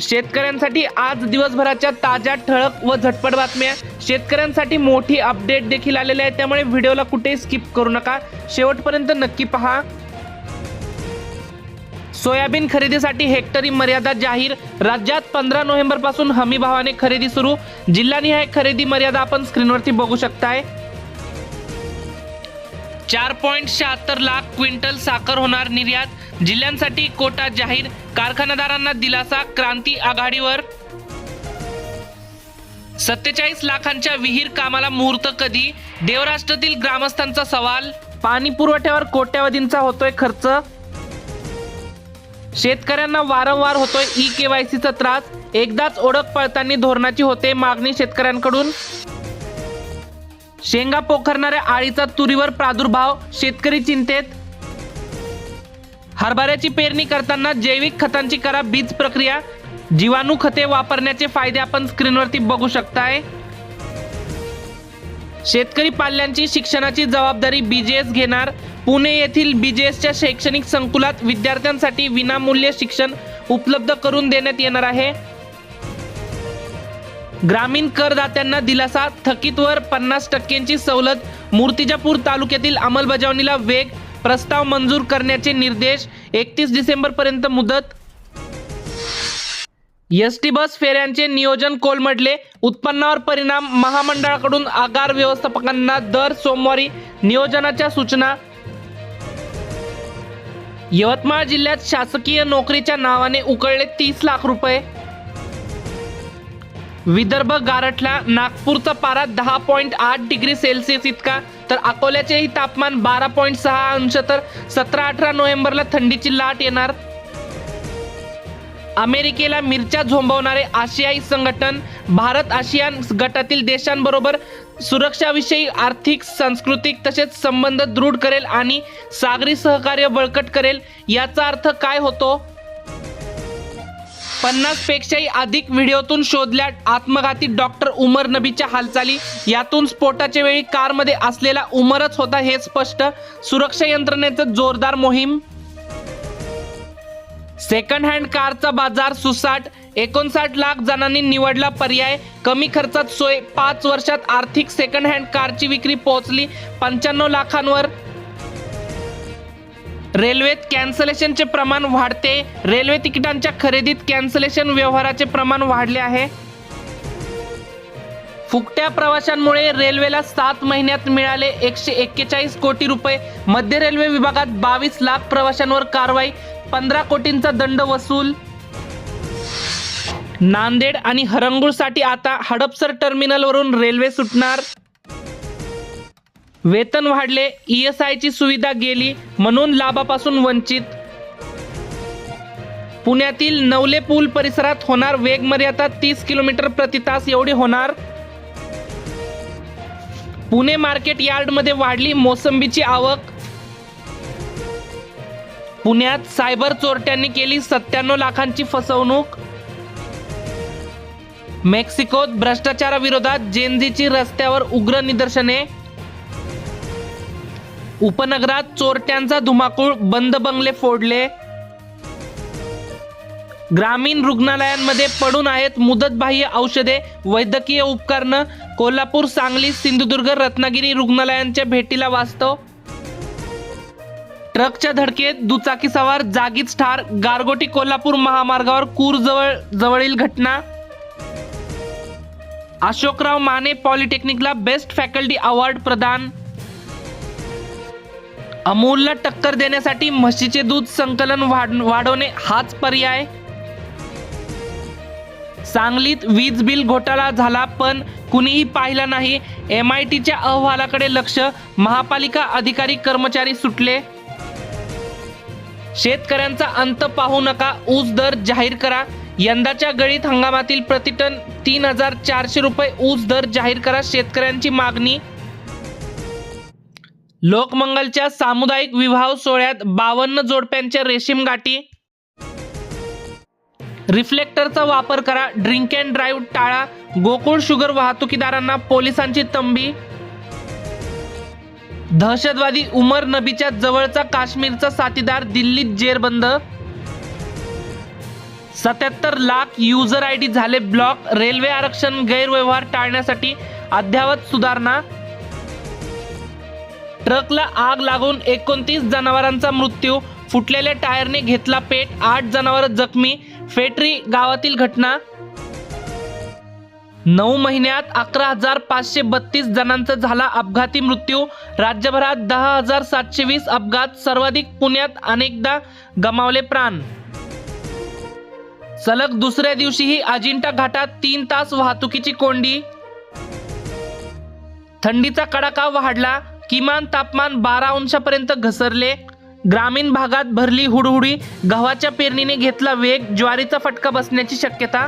शेतकऱ्यांसाठी आज दिवसभराच्या ताज्या ठळक व झटपट बातम्या. शेतकऱ्यांसाठी मोठी अपडेट देखील आलेली आहे त्यामुळे व्हिडिओला कुठेही स्किप करू नका. शेवटपर्यंत नक्की पहा. सोयाबीन खरेदीसाठी हेक्टरी मर्यादा जाहीर. राज्यात पंधरा नोव्हेंबरपासून हमी भावाने खरेदी सुरू. जिल्हानिहाय खरेदी मर्यादा आपण स्क्रीनवरती बघू शकताय. चार पॉईंट शहात्तर लाख क्विंटल साखर होणार निर्यात. जिल्ह्यांसाठी कोटा जाहीर. कारखानदारांना दिलासा क्रांती आघाडीवर. सत्तेचाळीस लाखांच्या विहीर कामाला मुहूर्त कधी? देवराष्ट्रातील ग्रामस्थांचा सवाल. पाणी पुरवठ्यावर कोट्यावधींचा होतोय खर्च. शेतकऱ्यांना वारंवार होतोय ई केवायसीचा त्रास. एकदाच ओळख पळताना धोरणाची होते मागणी शेतकऱ्यांकडून. शेंगा पोखरणाऱ्या आळीचा तुरीवर प्रादुर्भाव शेतकरी चिंतेत. हरभऱ्याची पेरणी करताना जैविक खतांची करा बीज प्रक्रिया. जीवाणू खते वापरण्याचे फायदे आपण स्क्रीनवरती बघू शकताय. शेतकरी पाल्यांची शिक्षणाची जबाबदारी बीजेएस घेणार. पुणे येथील बीजेएसच्या शैक्षणिक संकुलात विद्यार्थ्यांसाठी विनामूल्य शिक्षण उपलब्ध करून देण्यात येणार आहे. ग्रामीण करदात्यांना दिलासा थकीतवर पन्नास टक्क्यांची सवलत. मूर्तिजापूर तालुक्यातील अंमलबजावणीला वेग प्रस्ताव मंजूर करण्याचे निर्देश एकतीस डिसेंबर पर्यंत मुदत. एस टी बस फेऱ्यांचे नियोजन कोलमडले. उत्पन्नावर परिणाम महामंडळाकडून आगार व्यवस्थापकांना दर सोमवारी नियोजनाच्या सूचना. यवतमाळ जिल्ह्यात शासकीय नोकरीच्या नावाने उकळले तीस लाख रुपये. विदर्भ गारठला नागपूरचा पारा दहा पॉईंट आठ डिग्री सेल्सिअस इतका. तर अकोल्याचेही तापमान बारा पॉईंट सहा अंश तर सतरा अठरा नोव्हेंबरला थंडीची लाट येणार. अमेरिकेला मिरच्या झोंबवणारे आशियाई संघटन भारत आशियान गटातील देशांबरोबर सुरक्षाविषयी आर्थिक सांस्कृतिक तसेच संबंध दृढ करेल आणि सागरी सहकार्य बळकट करेल. याचा अर्थ काय होतो? पन्नास पेक्षाही अधिक व्हिडिओतून शोधल्या आत्मघाती डॉक्टर उमर नबीच्या हालचाली. यातून स्फोटाच्या वेळी कारमध्ये असलेला उमरच होता हे स्पष्ट. सुरक्षा यंत्रणेचं जोरदार मोहीम. सेकंड हँड कारचा बाजार सुसाट. एकोणसाठ लाख जणांनी निवडला पर्याय. कमी खर्चात सोय. पाच वर्षात आर्थिक सेकंड हँड कारची विक्री पोहोचली. पंच्याण्णव लाखांवर रेल्वेत कॅन्सलेशनचे प्रमाण वाढते. रेल्वे तिकिटांच्या खरेदीत कॅन्सलेशन व्यवहाराचे प्रमाण वाढले आहे. फुकट्या प्रवाशांमुळे रेल्वेला सात महिन्यात मिळाले एकशे एक्केचाळीस कोटी रुपये. मध्य रेल्वे विभागात बावीस लाख प्रवाशांवर कारवाई पंधरा कोटींचा दंड वसूल. नांदेड आणि हरंगुळसाठी आता हडपसर टर्मिनलवरून रेल्वे सुटणार. वेतन वाढले ई एस आयची सुविधा गेली म्हणून लाभापासून वंचित. पुण्यातील नवले पूल परिसरात होणार वेग मर्यादा तीस किलोमीटर प्रति तास एवढी होणार. पुणे मार्केट यार्डमध्ये वाढली मोसंबीची आवक. पुण्यात सायबर चोरट्यांनी केली सत्त्याण्णव लाखांची फसवणूक. मेक्सिकोत भ्रष्टाचाराविरोधात जेनजीची रस्त्यावर उग्र निदर्शने. उपनगरात चोरट्यांचा धुमाकूळ बंद बंगले फोडले. ग्रामीण रुग्णालयांमध्ये पडून आहेत मुदतबाह्य औषधे वैद्यकीय उपकरणं. कोल्हापूर सांगली सिंधुदुर्ग रत्नागिरी रुग्णालयांच्या भेटीला वास्तव. ट्रकच्या धडकेत दुचाकी सवार जागीच ठार गारगोटी कोल्हापूर महामार्गावर कूर जवळ जवळील घटना. अशोकराव माने पॉलिटेक्निकला बेस्ट फॅकल्टी अवॉर्ड प्रदान. अमूलला टक्कर देण्यासाठी म्हशीचे दूध संकलन वाढ वाढवणे हाच पर्याय. सांगलीत वीज बिल घोटाळा झाला पण कुणीही पाहिला नाही. एम आय टीच्या अहवालाकडे लक्ष. महापालिका अधिकारी कर्मचारी सुटले. शेतकऱ्यांचा अंत पाहू नका. ऊस दर जाहीर करा. यंदाच्या गळीत हंगामातील प्रतिटन तीन हजार चारशे रुपये ऊस दर जाहीर करा. शेतकऱ्यांची मागणी लोकमंगलच्या सामुदायिक विवाह सोहळ्यात बावन्न जोडप्यांच्या रेशीम गाठी. रिफ्लेक्टरचा वापर करा ड्रिंक अँड ड्राईव्ह टाळा गोकुळ शुगर वाहतुकीदारांना पोलिसांची तंबी. दहशतवादी उमर नबीच्या जवळचा काश्मीरचा साथीदार दिल्लीत जेरबंद सत्याहत्तर लाख युजर आय डी झाले ब्लॉक रेल्वे आरक्षण गैरव्यवहार टाळण्यासाठी अद्ययावत सुधारणा. ट्रकला आग लागून एकोणतीस जनावरांचा मृत्यू. फुटलेल्या टायरने घेतला पेट आठ जनावर जखमी. फेटरी गावातील घटना. नऊ महिन्यात अकरा हजार पाचशे बत्तीस जणांचा झाला अपघाती मृत्यू. राज्यभरात दहा हजार सातशे वीस अपघात सर्वाधिक पुण्यात अनेकदा गमावले प्राण. सलग दुसऱ्या दिवशीही अजिंठा घाटात तीन तास वाहतुकीची कोंडी. थंडीचा कडाका वाढला किमान तापमान बारा अंशापर्यंत घसरले. ग्रामीण भागात भरली हुडहुडी गव्हाच्या पेरणीने घेतला वेग ज्वारीचा फटका बसण्याची शक्यता.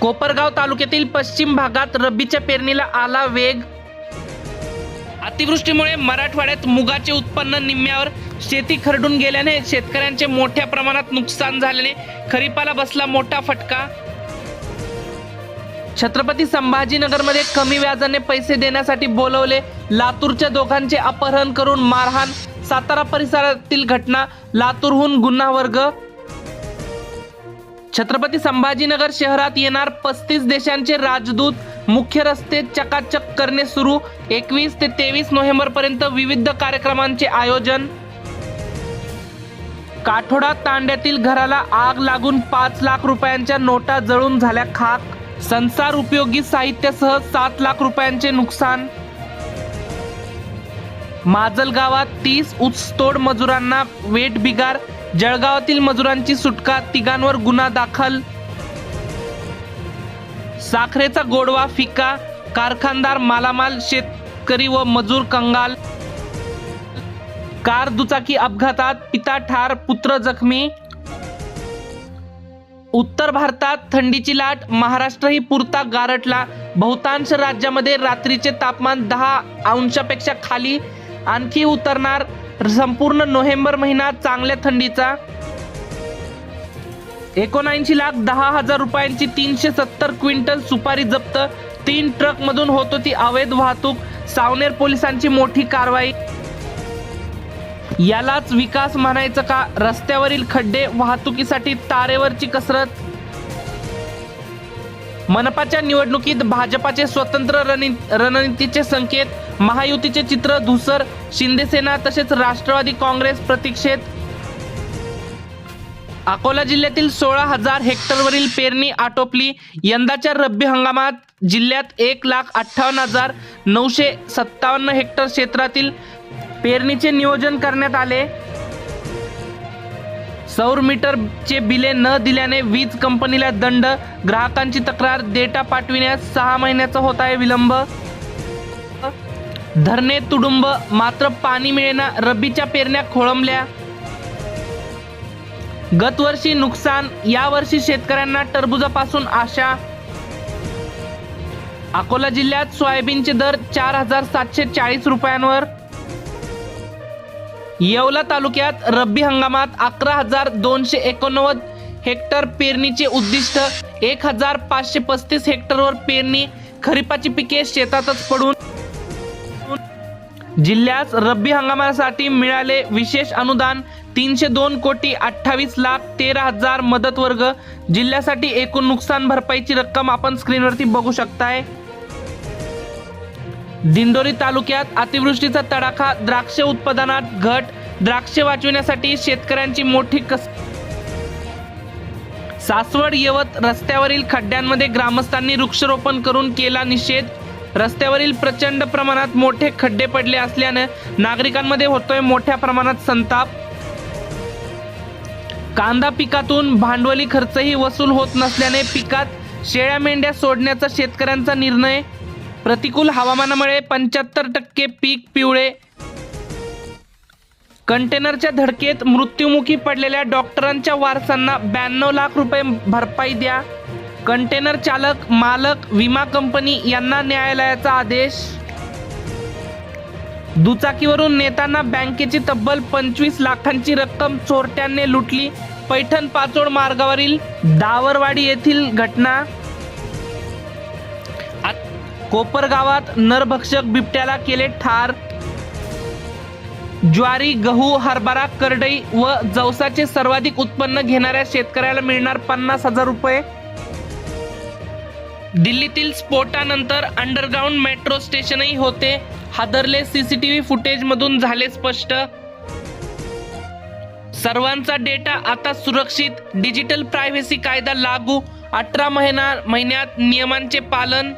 कोपरगाव तालुक्यातील पश्चिम भागात रब्बीच्या पेरणीला आला वेग. अतिवृष्टीमुळे मराठवाड्यात मुगाचे उत्पन्न निम्म्यावर शेती खरडून गेल्याने शेतकऱ्यांचे मोठ्या प्रमाणात नुकसान झाल्याने खरीपाला बसला मोठा फटका. छत्रपती संभाजीनगरमध्ये कमी व्याजाने पैसे देण्यासाठी बोलवले. लातूरच्या दोघांचे अपहरण करून मारहाण सातारा परिसरातील घटना लातूरहून गुन्हा वर्ग. छत्रपती संभाजीनगर शहरात येणार पस्तीस देशांचे राजदूत मुख्य रस्ते चकाचक करणे सुरू. एकवीस ते तेवीस नोव्हेंबर पर्यंत विविध कार्यक्रमांचे आयोजन. काठोडा तांड्यातील घराला आग लागून पाच लाख रुपयांच्या नोटा जळून झाल्या खाक. संसार उपयोगी साहित्यासह सात लाख रुपयांचे नुकसान. माजल गावात तीस ऊसतोड मजुरांना वेट बिगार जळगावातील मजुरांची सुटका तिघांवर गुन्हा दाखल. साखरेचा गोडवा फिका कारखानदार मालामाल शेतकरी व मजूर कंगाल. कार दुचाकी अपघातात पिता ठार पुत्र जखमी. उत्तर भारतात थंडीची लाट महाराष्ट्रही पुरता गारटला बहुतांश राज्यामध्ये रात्रीचे तापमान दहा अंशापेक्षा खाली आणखी उतरणार. संपूर्ण नोव्हेंबर महिना चांगल्या थंडीचा. एकोणऐंशी लाख दहा हजार रुपयांची तीनशे सत्तर क्विंटल सुपारी जप्त. तीन ट्रकमधून होत होती अवैध वाहतूक. सावनेर पोलिसांची मोठी कारवाई. यालाच विकास म्हणायचं का? रस्त्यावरील खड्डे वाहतुकीसाठी तारेवरची कसरत? मनपाच्या निवडणुकीत भाजपाचे स्वतंत्र रणनी- रणनीतीचे संकेत महायुतीचे चित्र धुसर शिंदेसेना तसेच राष्ट्रवादी काँग्रेस प्रतीक्षेत. अकोला जिल्ह्यातील सोळा हजार हेक्टरवरील पेरणी आटोपली. यंदाच्या रब्बी हंगामात जिल्ह्यात एक लाख अठ्ठावन्न हजार नऊशे सत्तावन्न हेक्टर क्षेत्रातील पेरणीचे नियोजन करण्यात आले. सौर मीटरचे बिले न दिल्याने वीज कंपनीला दंड ग्राहकांची तक्रार डेटा पाठविण्यास सहा महिन्याचा होत आहे विलंब. धरणे तुडुंब मात्र पाणी मिळेना रब्बीच्या पेरण्या खोळंबल्या. गतवर्षी नुकसान यावर्षी शेतकऱ्यांना टरबुजापासून आशा. अकोला जिल्ह्यात सोयाबीनचे दर चार हजार सातशे चाळीस रुपयांवर. येवला तालुक्यात रब्बी हंगामात अकरा हजार दोनशे एकोणनव्वद हेक्टर पेरणीचे उद्दिष्ट एक हजार पाचशे पस्तीस हेक्टरवर पेरणी खरीपाची पिके शेतातच पडून जिल्ह्यास रब्बी हंगामासाठी मिळाले विशेष अनुदान तीनशे दोन कोटी अठ्ठावीस लाख तेरा हजार मदत वर्ग. जिल्ह्यासाठी एकूण नुकसान भरपाईची रक्कम आपण स्क्रीनवरती बघू शकताय. दिंडोरी तालुक्यात अतिवृष्टीचा तडाखा द्राक्ष उत्पादनात घट द्राक्ष वाचविण्यासाठी शेतकऱ्यांची मोठी कस सासवड यवत रस्त्यावरील खड्ड्यांमध्ये ग्रामस्थांनी वृक्षारोपण करून केला निषेध. रस्त्यावरील प्रचंड प्रमाणात मोठे खड्डे पडले असल्यानं नागरिकांमध्ये होतोय मोठ्या प्रमाणात संताप. कांदा पिकातून भांडवली खर्चही वसूल होत नसल्याने पिकात शेळ्या मेंढ्या सोडण्याचा शेतकऱ्यांचा निर्णय. प्रतिकूल हवामानामुळे पंच्याहत्तर टक्के पीक पिवळे. कंटेनरच्या धडकेत मृत्युमुखी पडलेल्या डॉक्टरांच्या वारसांना ब्याण्णव लाख रुपये भरपाई द्या. कंटेनर चालक मालक विमा कंपनी यांना न्यायालयाचा आदेश. दुचाकीवरून नेताना बँकेची तब्बल पंचवीस लाखांची रक्कम चोरट्यांनी लुटली. पैठण पाचोड मार्गावरील दावरवाडी येथील घटना. कोपरगावात नरभक्षक बिबट्याला केले ठार. ज्वारी गहू हरभरा करडई व जवसाचे सर्वाधिक उत्पन्न घेणाऱ्या शेतकऱ्याला मिळणार पन्नास हजार रुपये. दिल्लीतील स्फोटानंतर अंडरग्राऊंड मेट्रो स्टेशनही होते. हादरले सीसीटीव्ही फुटेजमधून झाले स्पष्ट. सर्वांचा डेटा आता सुरक्षित. डिजिटल प्रायव्हसी कायदा लागू. अठरा महिना महिन्यात नियमांचे पालन.